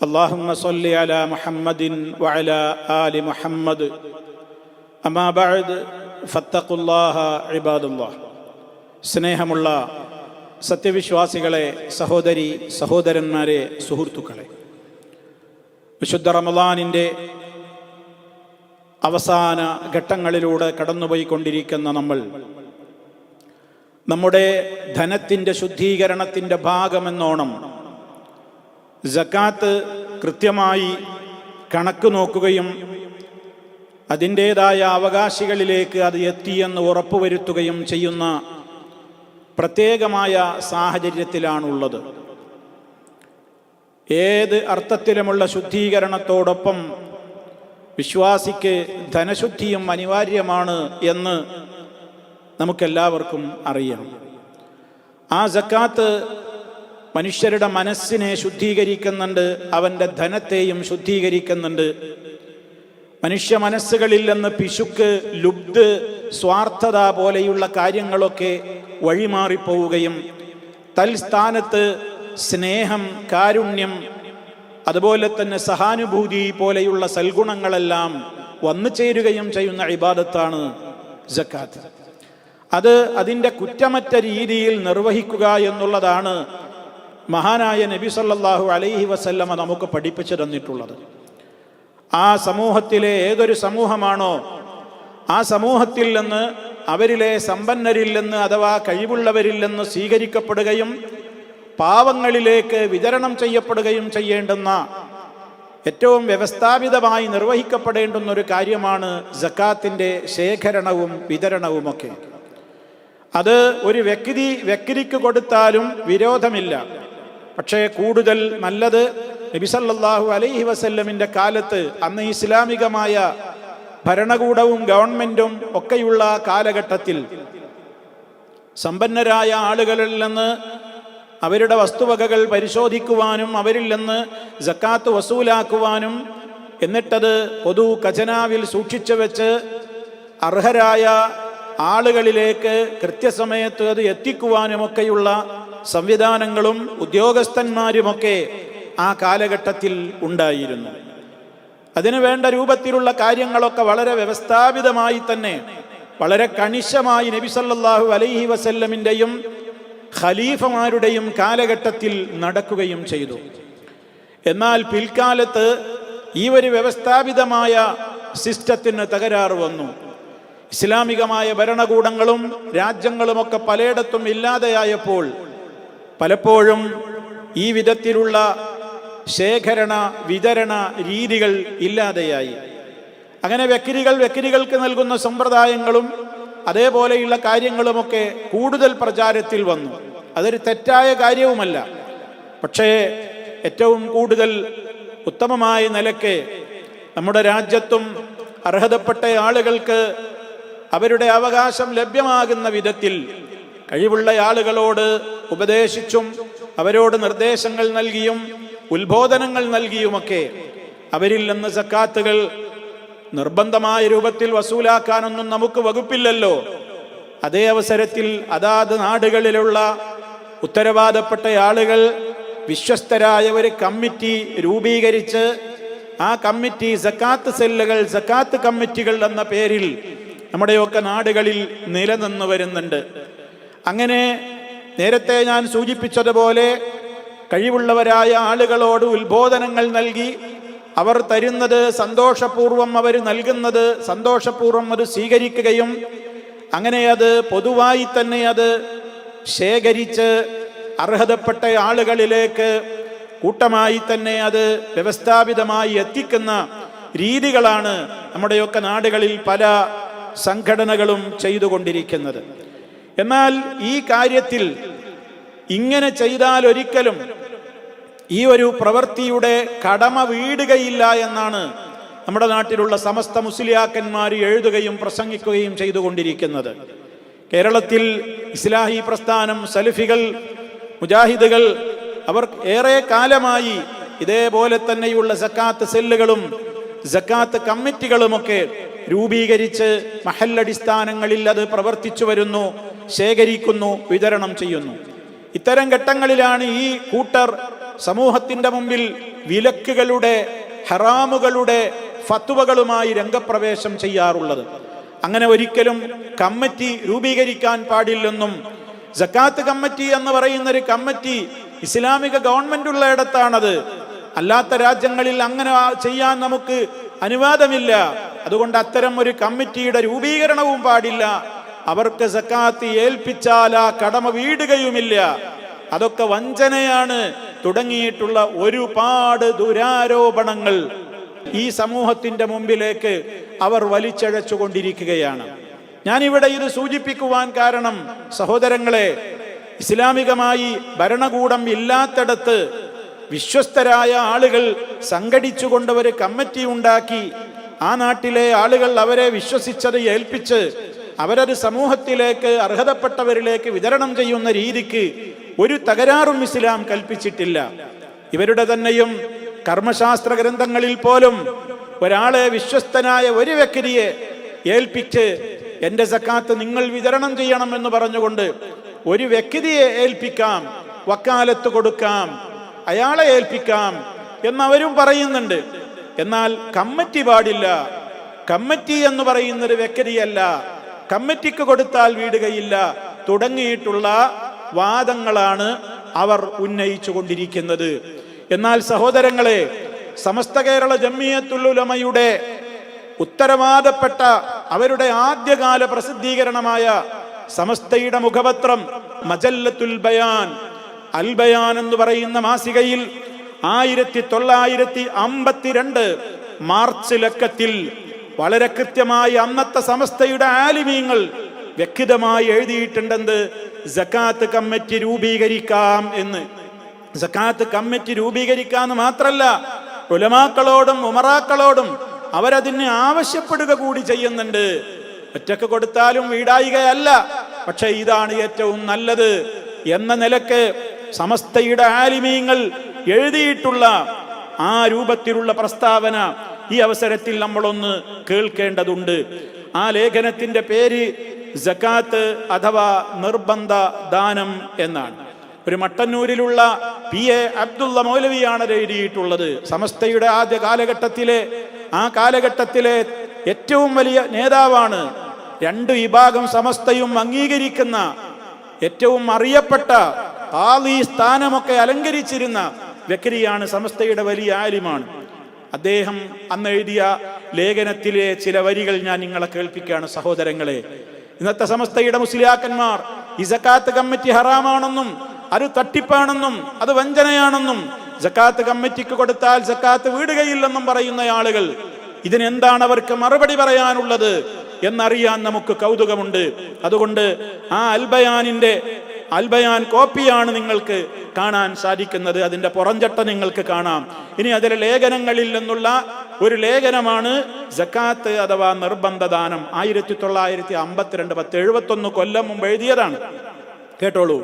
اللهم صل على محمد وعلى آل محمد أما بعد فاتقوا الله عباد الله സ്നേഹമുള്ള സത്യവിശ്വാസികളെ സഹോദരി സഹോദരന്മാരെ സുഹൃത്തുക്കളെ വിശുദ്ധ റമദാനിൻ്റെ അവസാന ഘട്ടങ്ങളിലൂടെ കടന്നുപോയിക്കൊണ്ടിരിക്കുന്ന നമ്മൾ നമ്മുടെ ധനത്തിൻ്റെ ശുദ്ധീകരണത്തിൻ്റെ ഭാഗമെന്നോണം ജക്കാത്ത് കൃത്യമായി കണക്ക് നോക്കുകയും അതിന്റേതായ അവകാശികളിലേക്ക് അത് എത്തിയെന്ന് ഉറപ്പുവരുത്തുകയും ചെയ്യുന്ന പ്രത്യേകമായ സാഹചര്യത്തിലാണുള്ളത്. ഏത് അർത്ഥത്തിലുമുള്ള ശുദ്ധീകരണത്തോടൊപ്പം വിശ്വാസിക്ക് ധനശുദ്ധിയും അനിവാര്യമാണ് എന്ന് നമുക്കെല്ലാവർക്കും അറിയാം. ആ ജക്കാത്ത് മനുഷ്യരുടെ മനസ്സിനെ ശുദ്ധീകരിക്കുന്നുണ്ട് അവന്റെ ധനത്തെയും ശുദ്ധീകരിക്കുന്നുണ്ട്. മനുഷ്യ മനസ്സുകളിൽ നിന്ന് പിശുക്ക് ലുബ്ധ് സ്വാർത്ഥത പോലെയുള്ള കാര്യങ്ങളൊക്കെ വഴിമാറിപ്പോവുകയും തൽസ്ഥാനത്ത് സ്നേഹം കാരുണ്യം അതുപോലെ തന്നെ സഹാനുഭൂതി പോലെയുള്ള സൽഗുണങ്ങളെല്ലാം വന്നു ചേരുകയും ചെയ്യുന്ന ഇബാദത്താണ് ജക്കാത്ത് അത് അതിന്റെ കുറ്റമറ്റ രീതിയിൽ നിർവഹിക്കുക എന്നുള്ളതാണ് മഹാനായ നബി സല്ലാഹു അലൈഹി വസല്ലമ നമുക്ക് പഠിപ്പിച്ചു തന്നിട്ടുള്ളത്. ആ സമൂഹത്തിലെ ഏതൊരു സമൂഹമാണോ ആ സമൂഹത്തിൽ നിന്ന് അവരിലെ സമ്പന്നരിൽ നിന്ന് അഥവാ കഴിവുള്ളവരിൽ നിന്ന് സ്വീകരിക്കപ്പെടുകയും പാവങ്ങളിലേക്ക് വിതരണം ചെയ്യപ്പെടുകയും ചെയ്യേണ്ടുന്ന ഏറ്റവും വ്യവസ്ഥാപിതമായി നിർവഹിക്കപ്പെടേണ്ടുന്ന ഒരു കാര്യമാണ് ജക്കാത്തിന്റെ ശേഖരണവും വിതരണവുമൊക്കെ. അത് ഒരു വ്യക്തി വ്യക്തിക്ക് കൊടുത്താലും വിരോധമില്ല. പക്ഷേ കൂടുതൽ നല്ലത് നബിസല്ലാഹു അലൈഹി വസല്ലമിന്റെ കാലത്ത് അന്ന് ഇസ്ലാമികമായ ഭരണകൂടവും ഗവൺമെന്റും ഒക്കെയുള്ള കാലഘട്ടത്തിൽ സമ്പന്നരായ ആളുകളിൽ നിന്ന് അവരുടെ വസ്തുവകകൾ പരിശോധിക്കുവാനും അവരിൽ നിന്ന് ജക്കാത്ത് വസൂലാക്കുവാനും എന്നിട്ടത് പൊതു ഖജനാവിൽ സൂക്ഷിച്ചു വെച്ച് അർഹരായ ആളുകളിലേക്ക് കൃത്യസമയത്ത് അത് എത്തിക്കുവാനുമൊക്കെയുള്ള സംവിധാനങ്ങളും ഉദ്യോഗസ്ഥന്മാരുമൊക്കെ ആ കാലഘട്ടത്തിൽ ഉണ്ടായിരുന്നു. അതിനു വേണ്ട രൂപത്തിലുള്ള കാര്യങ്ങളൊക്കെ വളരെ വ്യവസ്ഥാപിതമായി തന്നെ വളരെ കണിശമായി നബി നബിസല്ലാഹു അലൈഹി വസല്ലമിന്റെയും ഖലീഫമാരുടെയും കാലഘട്ടത്തിൽ നടക്കുകയും ചെയ്തു. എന്നാൽ പിൽക്കാലത്ത് ഈ ഒരു വ്യവസ്ഥാപിതമായ സിസ്റ്റത്തിന് തകരാറ് വന്നു. ഇസ്ലാമികമായ ഭരണകൂടങ്ങളും രാജ്യങ്ങളുമൊക്കെ പലയിടത്തും ഇല്ലാതെയായപ്പോൾ പലപ്പോഴും ഈ വിധത്തിലുള്ള ശേഖരണ വിതരണ രീതികൾ ഇല്ലാതെയായി. അങ്ങനെ വ്യക്തികൾ വ്യക്തികൾക്ക് നൽകുന്ന സമ്പ്രദായങ്ങളും അതേപോലെയുള്ള കാര്യങ്ങളുമൊക്കെ കൂടുതൽ പ്രചാരത്തിൽ വന്നു. അതൊരു തെറ്റായ കാര്യവുമല്ല. പക്ഷേ ഏറ്റവും കൂടുതൽ ഉത്തമമായ നിലയ്ക്ക് നമ്മുടെ രാജ്യത്തും അർഹതപ്പെട്ട ആളുകൾക്ക് അവരുടെ അവകാശം ലഭ്യമാകുന്ന വിധത്തിൽ കഴിവുള്ള ആളുകളോട് ഉപദേശിച്ചും അവരോട് നിർദ്ദേശങ്ങൾ നൽകിയും ഉത്ബോധനങ്ങൾ നൽകിയുമൊക്കെ അവരിൽ നിന്ന് സക്കാത്തുകൾ നിർബന്ധമായ രൂപത്തിൽ വസൂലാക്കാനൊന്നും നമുക്ക് വകുപ്പില്ലല്ലോ. അതേ അവസരത്തിൽ അതാത് നാടുകളിലുള്ള ഉത്തരവാദപ്പെട്ട ആളുകൾ വിശ്വസ്തരായ ഒരു കമ്മിറ്റി രൂപീകരിച്ച് ആ കമ്മിറ്റി സക്കാത്ത് സെല്ലുകൾ സക്കാത്ത് കമ്മിറ്റികൾ എന്ന പേരിൽ നമ്മുടെയൊക്കെ നാടുകളിൽ നിലനിന്നു വരുന്നുണ്ട്. അങ്ങനെ നേരത്തെ ഞാൻ സൂചിപ്പിച്ചതുപോലെ കഴിവുള്ളവരായ ആളുകളോട് ഉത്ബോധനങ്ങൾ നൽകി അവർ തരുന്നത് സന്തോഷപൂർവം അവർ നൽകുന്നത് സന്തോഷപൂർവം അത് സ്വീകരിക്കുകയും അങ്ങനെ അത് പൊതുവായി തന്നെ അത് ശേഖരിച്ച് അർഹതപ്പെട്ട ആളുകളിലേക്ക് കൂട്ടമായി തന്നെ അത് വ്യവസ്ഥാപിതമായി എത്തിക്കുന്ന രീതികളാണ് നമ്മുടെയൊക്കെ നാടുകളിൽ പല സംഘടനകളും ചെയ്തുകൊണ്ടിരിക്കുന്നത്. എന്നാൽ ഈ കാര്യത്തിൽ ഇങ്ങനെ ചെയ്താൽ ഒരിക്കലും ഈ ഒരു പ്രവൃത്തിയുടെ കടമ വീടുകയില്ല എന്നാണ് നമ്മുടെ നാട്ടിലുള്ള സമസ്ത മുസ്ലിയാക്കന്മാർ എഴുതുകയും പ്രസംഗിക്കുകയും ചെയ്തുകൊണ്ടിരിക്കുന്നത്. കേരളത്തിൽ ഇസ്ലാഹി പ്രസ്ഥാനം സലഫികൾ മുജാഹിദുകൾ അവർ ഏറെ കാലമായി ഇതേപോലെ തന്നെയുള്ള സക്കാത്ത് സെല്ലുകളും സക്കാത്ത് കമ്മിറ്റികളുമൊക്കെ രൂപീകരിച്ച് മഹല്ലടിസ്ഥാനങ്ങളിൽ അത് പ്രവർത്തിച്ചു വരുന്നു. ശേഖരിക്കുന്നു വിതരണം ചെയ്യുന്നു. ഇത്തരം ഘട്ടങ്ങളിലാണ് ഈ കൂട്ടർ സമൂഹത്തിന്റെ മുമ്പിൽ വിലക്കുകളുടെ ഹറാമുകളുടെ ഫത്തുവകളുമായി രംഗപ്രവേശം ചെയ്യാറുള്ളത്. അങ്ങനെ ഒരിക്കലും കമ്മിറ്റി രൂപീകരിക്കാൻ പാടില്ലെന്നും ജക്കാത്ത് കമ്മിറ്റി എന്ന് പറയുന്ന ഒരു കമ്മിറ്റി ഇസ്ലാമിക ഗവൺമെന്റ് ഉള്ളയിടത്താണത് അല്ലാത്ത രാജ്യങ്ങളിൽ അങ്ങനെ ചെയ്യാൻ നമുക്ക് അനുവാദമില്ല. അതുകൊണ്ട് അത്തരം ഒരു കമ്മിറ്റിയുടെ രൂപീകരണവും പാടില്ല. അവർക്ക് സക്കാത്ത് ഏൽപ്പിച്ചാൽ ആ കടമ വീടുകയുമില്ല. അതൊക്കെ വഞ്ചനയാണ്. തുടങ്ങിയിട്ടുള്ള ഒരുപാട് ദുരാരോപണങ്ങൾ ഈ സമൂഹത്തിന്റെ മുമ്പിലേക്ക് അവർ വലിച്ചഴച്ചുകൊണ്ടിരിക്കുകയാണ്. ഞാനിവിടെ ഇത് സൂചിപ്പിക്കുവാൻ കാരണം സഹോദരങ്ങളെ ഇസ്ലാമികമായി ഭരണകൂടം ഇല്ലാത്തടത്ത് വിശ്വസ്തരായ ആളുകൾ സംഘടിച്ചുകൊണ്ട് ഒരു കമ്മിറ്റി ഉണ്ടാക്കി. ആ നാട്ടിലെ ആളുകൾ അവരെ വിശ്വസിച്ചത് ഏൽപ്പിച്ച് അവരത് സമൂഹത്തിലേക്ക് അർഹതപ്പെട്ടവരിലേക്ക് വിതരണം ചെയ്യുന്ന രീതിക്ക് ഒരു തകരാറും ഇസ്ലാം കൽപ്പിച്ചിട്ടില്ല. ഇവരുടെ തന്നെയും കർമ്മശാസ്ത്ര ഗ്രന്ഥങ്ങളിൽ പോലും ഒരാളെ വിശ്വസ്തനായ ഒരു വ്യക്തിയെ ഏൽപ്പിച്ച് എന്റെ സക്കാത്ത് നിങ്ങൾ വിതരണം ചെയ്യണം എന്ന് പറഞ്ഞുകൊണ്ട് ഒരു വ്യക്തിയെ ഏൽപ്പിക്കാം വക്കാലത്ത് കൊടുക്കാം അയാളെ ഏൽപ്പിക്കാം എന്നവരും പറയുന്നുണ്ട്. എന്നാൽ കമ്മിറ്റി പാടില്ല. കമ്മിറ്റി എന്ന് പറയുന്നൊരു വ്യക്തിയല്ല. കമ്മിറ്റിക്ക് കൊടുത്താൽ വീടുകയില്ല. തുടങ്ങിയിട്ടുള്ള വാദങ്ങളാണ് അവർ ഉന്നയിച്ചു കൊണ്ടിരിക്കുന്നത് എന്നാൽ സഹോദരങ്ങളെ സമസ്ത കേരള ജമ്മിയത്തുല്ലുലമയുടെ ഉത്തരവാദപ്പെട്ട അവരുടെ ആദ്യകാല പ്രസിദ്ധീകരണമായ സമസ്തയുടെ മുഖപത്രം മജല്ലത്തുൽ ബയാൻ അൽ ബയാൻ എന്ന് പറയുന്ന മാസികയിൽ ആയിരത്തി തൊള്ളായിരത്തി അമ്പത്തിരണ്ട് മാർച്ച് ലക്കത്തിൽ വളരെ കൃത്യമായി അന്നത്തെ സമസ്തയുടെ ആലിമീങ്ങൾ വ്യക്തിതമായി എഴുതിയിട്ടുണ്ടെന്ന് ജക്കാത്ത് കമ്മിറ്റി രൂപീകരിക്കാം എന്ന്. ജക്കാത്ത് കമ്മിറ്റി രൂപീകരിക്കാന്ന് മാത്രല്ല ഉലമാക്കളോടും ഉമറാക്കളോടും അവരതിന് ആവശ്യപ്പെടുക കൂടി ചെയ്യുന്നുണ്ട്. ഒറ്റയ്ക്ക് കൊടുത്താലും വീടായികയല്ല പക്ഷെ ഇതാണ് ഏറ്റവും നല്ലത് എന്ന നിലയ്ക്ക് സമസ്തയുടെ ആലിമീങ്ങൾ എഴുതിയിട്ടുള്ള ആ രൂപത്തിലുള്ള പ്രസ്താവന ഈ അവസരത്തിൽ നമ്മളൊന്ന് കേൾക്കേണ്ടതുണ്ട്. ആ ലേഖനത്തിന്റെ പേര് ജക്കാത്ത് അഥവാ നിർബന്ധ ദാനം എന്നാണ്. ഒരു മട്ടന്നൂരിലുള്ള പി എ അബ്ദുള്ള മൗലവിയാണ് എഴുതിയിട്ടുള്ളത്. സമസ്തയുടെ ആദ്യ കാലഘട്ടത്തിലെ ആ കാലഘട്ടത്തിലെ ഏറ്റവും വലിയ നേതാവാണ്. രണ്ട് വിഭാഗം സമസ്തയും അംഗീകരിക്കുന്ന ഏറ്റവും അറിയപ്പെട്ട ആ സ്ഥാനമൊക്കെ അലങ്കരിച്ചിരുന്ന വ്യക്തിയാണ് സമസ്തയുടെ വലിയ ആലിമാണ്. അദ്ദേഹം അന്ന് എഴുതിയ ലേഖനത്തിലെ ചില വരികൾ ഞാൻ നിങ്ങളെ കേൾപ്പിക്കുകയാണ് സഹോദരങ്ങളെ. ഇന്നത്തെ സമസ്തയുടെ മുസ്ലിയാക്കന്മാർ ഈ കമ്മിറ്റി ഹറാമാണെന്നും അത് തട്ടിപ്പാണെന്നും അത് വഞ്ചനയാണെന്നും ജക്കാത്ത് കമ്മിറ്റിക്ക് കൊടുത്താൽ ജക്കാത്ത് വീടുകയില്ലെന്നും പറയുന്ന ആളുകൾ ഇതിനെന്താണ് അവർക്ക് മറുപടി പറയാനുള്ളത് എന്നറിയാൻ നമുക്ക് കൗതുകമുണ്ട്. അതുകൊണ്ട് ആ അൽബയാനിന്റെ അൽബയാൻ കോപ്പിയാണ് നിങ്ങൾക്ക് കാണാൻ സാധിക്കുന്നത്. അതിന്റെ പുറംചട്ട നിങ്ങൾക്ക് കാണാം. ഇനി അതിലെ ലേഖനങ്ങളിൽ നിന്നുള്ള ഒരു ലേഖനമാണ് ജക്കാത്ത് അഥവാ നിർബന്ധ ദാനം ആയിരത്തി തൊള്ളായിരത്തി അമ്പത്തിരണ്ട് പത്ത് എഴുപത്തൊന്ന് കൊല്ലം മുമ്പ് എഴുതിയതാണ്. കേട്ടോളൂ.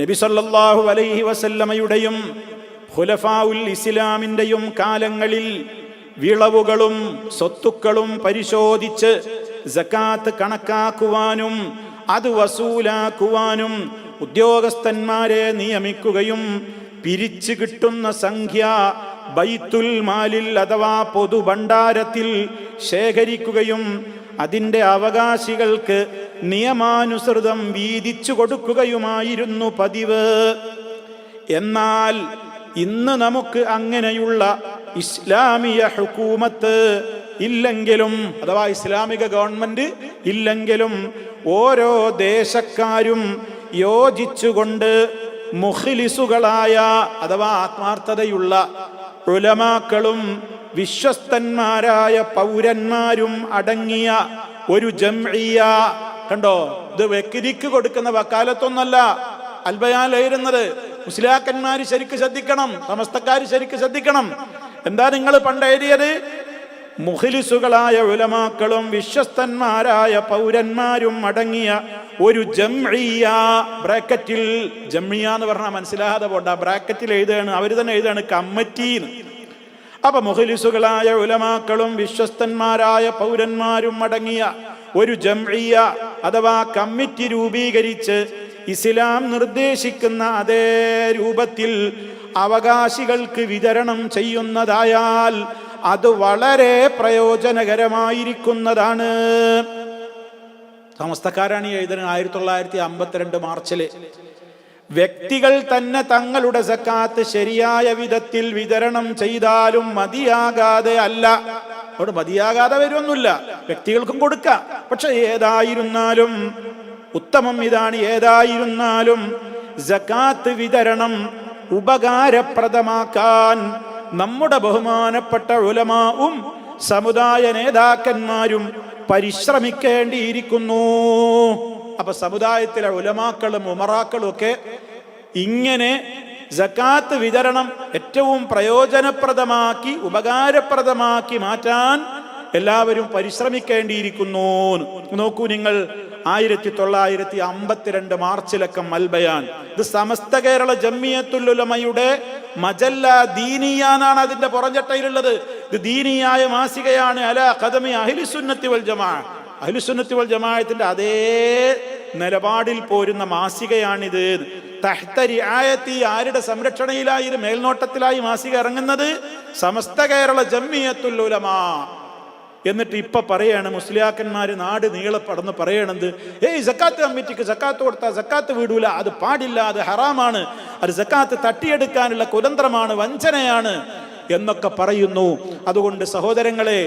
നബി സല്ലല്ലാഹു അലൈഹി വസല്ലമയുടെയും ഹുലഫാഉൽ ഇസ്ലാമിന്റെയും കാലങ്ങളിൽ വിളവുകളും സ്വത്തുക്കളും പരിശോധിച്ച് ജക്കാത്ത് കണക്കാക്കുവാനും അത് വസൂലാക്കുവാനും ഉദ്യോഗസ്ഥന്മാരെ നിയമിക്കുകയും പിരിച്ചു കിട്ടുന്ന സംഖ്യ ബൈത്തുൽ മാലിൽ അഥവാ പൊതുഭണ്ഡാരത്തിൽ ശേഖരിക്കുകയും അതിന്റെ അവകാശികൾക്ക് നിയമാനുസൃതം വീതിച്ചു കൊടുക്കുകയുമായിരുന്നു പതിവ്. എന്നാൽ ഇന്ന് നമുക്ക് അങ്ങനെയുള്ള ഇസ്ലാമിയ ഹുക്കൂമത്ത് ഇല്ലെങ്കിലും അഥവാ ഇസ്ലാമിക ഗവൺമെന്റ് ഇല്ലെങ്കിലും ഓരോ ദേശക്കാരും യോജിച്ചുകൊണ്ട് മുഖിലിസുകളായ അഥവാ ആത്മാർത്ഥതയുള്ള ഉലമാക്കളും വിശ്വസ്തന്മാരായ പൗരന്മാരും അടങ്ങിയ ഒരു ജംഇയ കണ്ടോ? ഇത് വ്യക്തിക്ക് കൊടുക്കുന്ന വക്കാലത്തൊന്നല്ല. അൽബയാൻ എഴുതുന്നത് മുസ്ലിയാക്കന്മാർ ശരിക്ക് ശ്രദ്ധിക്കണം സമസ്തക്കാർ ശരിക്ക് ശ്രദ്ധിക്കണം. എന്താ നിങ്ങൾ പണ്ട് എഴുതിയത്? മുഖലിസുകളായ ഉലമാക്കളും വിശ്വസ്തന്മാരായ പൗരന്മാരും അടങ്ങിയ ഒരു ജംഇയ ബ്രാക്കറ്റിൽ ജംഇയ എന്ന് പറഞ്ഞാൽ മനസ്സിലാകാതെ പോണ്ട. ബ്രാക്കറ്റിൽ എഴുതുകയാണ് അവർ തന്നെ എഴുതുകയാണ് കമ്മിറ്റി അപ്പൊ മുഖലിസുകളായ ഉലമാക്കളും വിശ്വസ്തന്മാരായ പൗരന്മാരും അടങ്ങിയ ഒരു ജംഇയ അഥവാ കമ്മിറ്റി രൂപീകരിച്ച് ഇസ്ലാം നിർദ്ദേശിക്കുന്ന അതേ രൂപത്തിൽ അവകാശികൾക്ക് വിതരണം ചെയ്യുന്നതായാൽ അത് വളരെ പ്രയോജനകരമായിരിക്കുന്നതാണ്. സമസ്തക്കാരാണ് ഈ എഴുതുന്നത് ആയിരത്തി തൊള്ളായിരത്തി അമ്പത്തിരണ്ട് മാർച്ചിൽ. വ്യക്തികൾ തന്നെ തങ്ങളുടെ സക്കാത്ത് ശരിയായ വിധത്തിൽ വിതരണം ചെയ്താലും മതിയാകാതെ അല്ല. അവിടെ മതിയാകാതെ വരുമൊന്നുമില്ല വ്യക്തികൾക്കും കൊടുക്കാം. പക്ഷെ ഏതായിരുന്നാലും ഉത്തമം ഇതാണ്. ഏതായിരുന്നാലും സക്കാത്ത് വിതരണം ഉപകാരപ്രദമാക്കാൻ നമ്മുടെ ബഹുമാനപ്പെട്ട ഉലമാവും സമുദായ നേതാക്കന്മാരും പരിശ്രമിക്കേണ്ടിയിരിക്കുന്നു. അപ്പൊ സമുദായത്തിലെ ഉലമാക്കളും ഉമറാക്കളും ഒക്കെ ഇങ്ങനെ ജക്കാത്ത് വിതരണം ഏറ്റവും പ്രയോജനപ്രദമാക്കി ഉപകാരപ്രദമാക്കി മാറ്റാൻ എല്ലാവരും പരിശ്രമിക്കേണ്ടിയിരിക്കുന്നു. നോക്കൂ നിങ്ങൾ ആയിരത്തി തൊള്ളായിരത്തി അമ്പത്തിരണ്ട് മാർച്ചിലക്കം മൽബയാൻ ഇത് സമസ്ത കേരള ജമ്മിയത്തുല്ലുലമയുടെ മജല്ല ദീനിയാനാണ് അതിന്റെ പുറഞ്ചട്ടയിലുള്ളത് ഇത് ദീനിയായ മാസികയാണ് അല കഥമി അഹിലുസുന്നത്തി വൽ ജമാ. അഹിലുസുന്നത്തി വൽ ജമാഅത്തിന്റെ അതേ നിലപാടിൽ പോരുന്ന മാസികയാണിത്. തഹ്തരി ആയത്തി ആരുടെ സംരക്ഷണയിലായി മേൽനോട്ടത്തിലായി മാസിക ഇറങ്ങുന്നത്? സമസ്ത കേരള ജമ്മിയത്തുല്ലുലമാ എന്നിട്ട് ഇപ്പൊ പറയാണ് മുസ്ലിയാക്കന്മാർ നാട് നീളെ പടന്ന് പറയണത് ഏയ് സക്കാത്ത് കമ്മിറ്റിക്ക് സക്കാത്ത് കൊടുത്താൽ സക്കാത്ത് വീടൂല അത് പാടില്ല അത് ഹറാമാണ് അത് സക്കാത്ത് തട്ടിയെടുക്കാനുള്ള കുതന്ത്രമാണ് വഞ്ചനയാണ് എന്നൊക്കെ പറയുന്നു. അതുകൊണ്ട് സഹോദരങ്ങളെ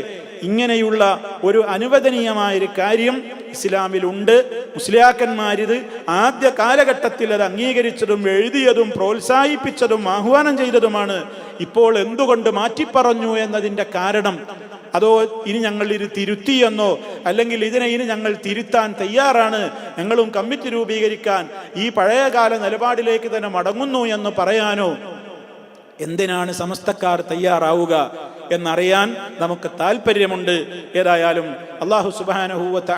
ഇങ്ങനെയുള്ള ഒരു അനുവദനീയമായ ഒരു കാര്യം ഇസ്ലാമിലുണ്ട്. മുസ്ലിയാക്കന്മാരിത് ആദ്യ കാലഘട്ടത്തിൽ അത് അംഗീകരിച്ചതും എഴുതിയതും പ്രോത്സാഹിപ്പിച്ചതും ആഹ്വാനം ചെയ്തതുമാണ്. ഇപ്പോൾ എന്തുകൊണ്ട് മാറ്റിപ്പറഞ്ഞു എന്നതിന്റെ കാരണം അതോ ഇനി ഞങ്ങൾ ഇത് തിരുത്തിയെന്നോ അല്ലെങ്കിൽ ഇതിനെ ഇനി ഞങ്ങൾ തിരുത്താൻ തയ്യാറാണ് ഞങ്ങളും കമ്മിറ്റി രൂപീകരിക്കാൻ ഈ പഴയകാല നിലപാടിലേക്ക് തന്നെ മടങ്ങുന്നു എന്ന് പറയാനോ? എന്തിനാണ് സമസ്തക്കാർ തയ്യാറാവുക എന്നറിയാൻ നമുക്ക് താല്പര്യമുണ്ട് ഏതായാലും അള്ളാഹു സുബാനഹൂവത്ത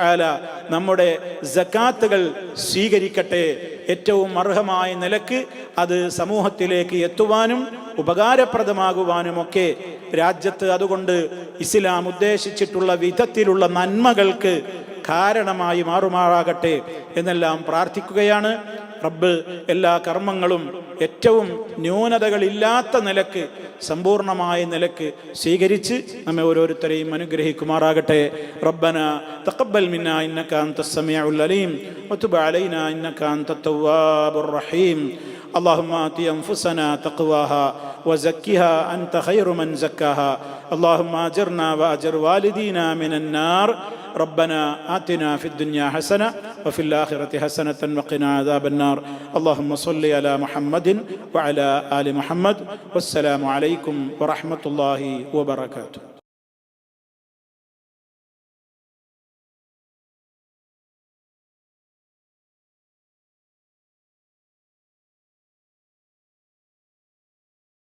നമ്മുടെ ജക്കാത്തുകൾ സ്വീകരിക്കട്ടെ. ഏറ്റവും അർഹമായ നിലയ്ക്ക് അത് സമൂഹത്തിലേക്ക് എത്തുവാനും ഉപകാരപ്രദമാകുവാനുമൊക്കെ രാജ്യത്ത് അതുകൊണ്ട് ഇസ്ലാം ഉദ്ദേശിച്ചിട്ടുള്ള വിധത്തിലുള്ള നന്മകൾക്ക് കാരണമായി മാറുമാറാകട്ടെ എന്നെല്ലാം പ്രാർത്ഥിക്കുകയാണ്. റബ്ബ് എല്ലാ കർമ്മങ്ങളും ഏറ്റവും ന്യൂനതകളില്ലാത്ത നിലയ്ക്ക് സമ്പൂർണമായ നിലയ്ക്ക് സ്വീകരിച്ച് നമ്മെ ഓരോരുത്തരെയും അനുഗ്രഹിക്കുമാറാകട്ടെ. റബ്ബന തഖബ്ബൽ മിന്ന ഇന്നക അൻത സമീഉൽ അലീം വതുബ് അലൈനാ ഇന്നക അൻത റഹീം. اللهم آت أنفسنا تقواها وزكها أنت خير من زكاها. اللهم أجرنا وأجر والدينا من النار. ربنا آتنا في الدنيا حسنة وفي الآخرة حسنة وقنا عذاب النار. اللهم صل على محمد وعلى آل محمد. والسلام عليكم ورحمة الله وبركاته.